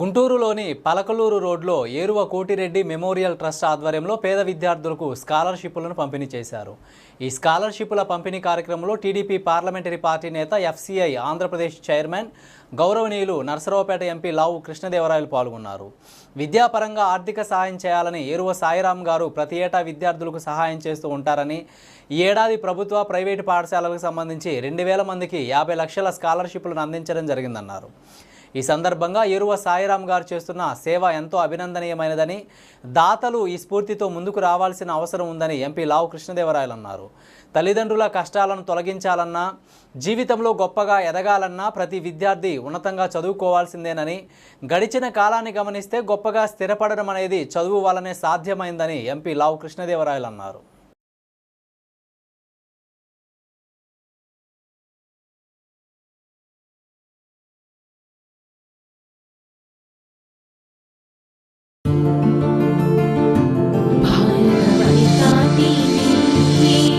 గుంటూరులోని పలకలూరు రోడ్లో Eruva Koti Reddy memorial trust ఆధ్వర్యంలో పేద విద్యార్థులకు స్కాలర్షిప్లను పంపిణీ చేశారు. ఈ స్కాలర్షిప్ల పంపిణీ కార్యక్రమంలో టీడీపీ పార్లమెంటరీ పార్టీ నేత ఎఫ్సిఐ ఆంధ్రప్రదేశ్ చైర్మన్ గౌరవనీయులు నరసరావుపేట ఎంపీ లావు కృష్ణదేవరాయలు పాల్గొన్నారు. విద్యాపరంగా ఆర్థిక సహాయం చేయాలని ఏరువ సాయిరాం గారు ప్రతి ఏటా విద్యార్థులకు సహాయం చేస్తూ ఉంటారని ఈ ఏడాది ప్రభుత్వ ప్రైవేటు పాఠశాలలకు సంబంధించి రెండు వేల మందికి యాభై లక్షల స్కాలర్షిప్లను అందించడం జరిగిందన్నారు. ఈ సందర్భంగా ఎరువ సాయిరాం గారు చేస్తున్న సేవ ఎంతో అభినందనీయమైనదని దాతలు ఈ స్ఫూర్తితో ముందుకు రావాల్సిన అవసరం ఉందని ఎంపీ లావు కృష్ణదేవరాయలు అన్నారు. తల్లిదండ్రుల కష్టాలను తొలగించాలన్నా జీవితంలో గొప్పగా ఎదగాలన్నా ప్రతి విద్యార్థి ఉన్నతంగా చదువుకోవాల్సిందేనని గడిచిన కాలాన్ని గమనిస్తే గొప్పగా స్థిరపడడం అనేది చదువు వల్లనే సాధ్యమైందని ఎంపీ లావు కృష్ణదేవరాయలు అన్నారు.